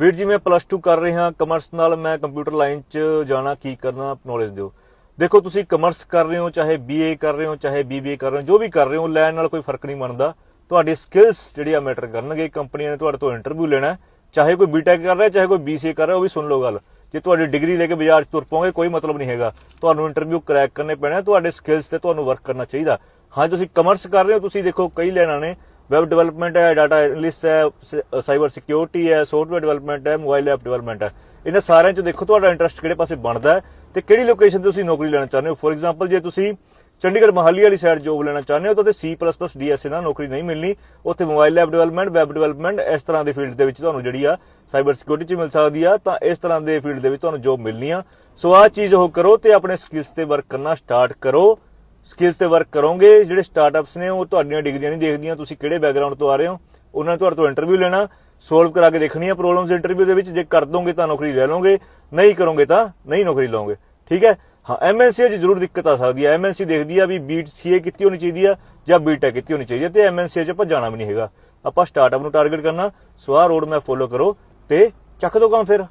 ਵੀਰ ਜੀ, ਮੈਂ ਪਲੱਸ 2 ਕਰ ਰਿਹਾ ਕਮਰਸ ਨਾਲ ਮੈਂ ਕੰਪਿਊਟਰ ਲਾਈਨ 'ਚ ਜਾਣਾ, ਕੀ ਕਰਨਾ ਨੌਲੇਜ ਦਿਓ। ਦੇਖੋ, ਤੁਸੀਂ ਕਮਰਸ ਕਰ ਰਹੇ ਹੋ, ਚਾਹੇ ਬੀਏ ਕਰ ਰਹੇ ਹੋ, ਚਾਹੇ ਬੀਬੀਏ ਕਰ ਰਹੇ ਹੋ, ਜੋ ਵੀ ਕਰ ਰਹੇ ਹੋ, ਲੈਣ ਨਾਲ ਕੋਈ ਫ਼ਰਕ ਨਹੀਂ ਬਣਦਾ। ਤੁਹਾਡੀ ਸਕਿੱਲਸ ਜਿਹੜੇ ਆ ਮੈਟਰ ਕਰਨਗੇ ਕੰਪਨੀਆਂ ਨੇ ਤੁਹਾਡੇ ਤੋਂ ਇੰਟਰਵਿਊ ਲੈਣਾ ਚਾਹੇ ਕੋਈ ਬੀਟੈਕ ਕਰ ਰਿਹਾ, ਚਾਹੇ ਕੋਈ ਬੀਸੀਏ ਕਰ ਰਿਹਾ, ਉਹ ਵੀ ਸੁਣ ਲਓ ਗੱਲ। ਜੇ ਤੁਹਾਡੀ ਡਿਗਰੀ ਲੈ ਕੇ ਬਾਜ਼ਾਰ 'ਚ ਤੁਰ ਪਓਗੇ, ਕੋਈ ਮਤਲਬ ਨਹੀਂ ਹੈਗਾ। ਤੁਹਾਨੂੰ ਇੰਟਰਵਿਊ ਕਰੈਕ ਕਰਨੇ ਪੈਣਾ ਤੁਹਾਡੇ ਸਕਿੱਲਸ ਤੇ ਤੁਹਾਨੂੰ ਵਰਕ ਕਰਨਾ ਚਾਹੀਦਾ। ਹਾਂ ਤੁਸੀਂ ਕਮਰਸ ਕਰ ਰਹੇ ਹੋ, ਤੁਸੀਂ ਦੇਖੋ, ਕਈ ਲੈਣਾ ਨੇ। ਵੈਬ ਡਿਵੈਲਪਮੈਂਟ ਹੈ ਡਾਟਾ ਐਨਾਲਿਸਟ ਹੈ ਸਾਈਬਰ ਸਿਕਿਉਰਿਟੀ ਹੈ ਸੌਫਟਵੇਅਰ ਡਿਵੈਲਪਮੈਂਟ ਹੈ ਮੋਬਾਈਲ ਐਪ ਡਿਵੈਲਪਮੈਂਟ ਹੈ ਇਹਨਾਂ ਸਾਰਿਆਂ 'ਚ ਦੇਖੋ ਤੁਹਾਡਾ ਇੰਟਰਸਟ ਕਿਹੜੇ ਪਾਸੇ ਬਣਦਾ ਹੈ ਤੇ ਕਿਹੜੀ ਲੋਕੇਸ਼ਨ ਤੇ ਤੁਸੀਂ ਨੌਕਰੀ ਲੈਣਾ ਚਾਹੁੰਦੇ ਹੋ ਫੋਰ ਐਗਜ਼ਾਮਪਲ ਜੇ ਤੁਸੀਂ ਚੰਡੀਗੜ੍ਹ ਮਹਾਲੀ ਵਾਲੀ ਸਾਈਡ ਜੋਬ ਲੈਣਾ ਚਾਹੁੰਦੇ ਹੋ ਤਾਂ ਤੇ C++ DSA ਨਾਲ ਨੌਕਰੀ ਨਹੀਂ ਮਿਲਣੀ ਉੱਥੇ mobile app development web development ਇਸ ਤਰ੍ਹਾਂ ਦੇ ਫੀਲਡ ਦੇ ਵਿੱਚ ਤੁਹਾਨੂੰ ਜਿਹੜੀ ਆ ਸਾਈਬਰ ਸਿਕਿਉਰਿਟੀ 'ਚ ਮਿਲ ਸਕਦੀ ਆ ਤਾਂ ਇਸ ਤਰ੍ਹਾਂ ਦੇ ਫੀਲਡ ਦੇ ਵਿੱਚ ਤੁਹਾਨੂੰ ਜੋਬ ਮਿਲਣੀ ਆ ਸੋ ਆਹ ਚੀਜ਼ ਉਹ ਕਰੋ ਤੇ ਆਪਣੇ ਸਕਿੱਲਸ ਤੇ ਵਰਕ ਕਰਨਾ ਸਟਾਰਟ ਕਰੋ ਸਕਿੱਲਸ ਤੇ ਵਰਕ ਕਰੋਗੇ, ਜਿਹੜੇ ਸਟਾਰਟਅਪਸ ਨੇ, ਉਹ ਤੁਹਾਡੀਆਂ ਡਿਗਰੀਆਂ ਨਹੀਂ ਦੇਖਦੀਆਂ, ਤੁਸੀਂ ਕਿਹੜੇ ਬੈਕਗ੍ਰਾਉਂਡ ਤੋਂ ਆ ਰਹੇ ਹੋ? ਉਹਨਾਂ ਨੇ ਤੁਹਾਡੇ ਤੋਂ ਇੰਟਰਵਿਊ ਲੈਣਾ ਸੋਲਵ ਕਰਾ ਕੇ ਦੇਖਣੀ ਆ ਪ੍ਰੋਬਲਮਸ ਇੰਟਰਵਿਊ ਦੇ ਵਿੱਚ, ਜੇ ਕਰ ਦੋਗੇ ਤਾਂ ਨੌਕਰੀ ਲੈ ਲਓਗੇ, ਨਹੀਂ ਕਰੋਗੇ ਤਾਂ ਨਹੀਂ ਨੌਕਰੀ ਲਓਗੇ। ਠੀਕ ਹੈ? ਹਾਂ ਐਮਐਨਸੀ 'ਚ ਜ਼ਰੂਰ ਦਿੱਕਤ ਆ ਸਕਦੀ ਹੈ। ਐਮਐਨਸੀ ਦੇਖਦੀ ਆ ਵੀ ਬੀਟ ਸੀਏ ਕੀਤੀ ਹੋਣੀ ਚਾਹੀਦੀ ਆ ਜਾਂ ਬੀਟੈਕ ਕੀਤੀ ਹੋਣੀ ਚਾਹੀਦੀ ਆ, ਤੇ ਐਮਐਨਸੀ 'ਚ ਆਪਾਂ ਜਾਣਾ ਵੀ ਨਹੀਂ ਹੈਗਾ। ਆਪਾਂ ਸਟਾਰਟਅਪ ਨੂੰ ਟਾਰਗੇਟ ਕਰਨਾ, ਸੋ ਆਹ ਰੋਡ ਮੈਪ ਫੋਲੋ ਕਰੋ ਤੇ ਚੱਕ ਦੋ ਕੰਮ ਫਿਰ।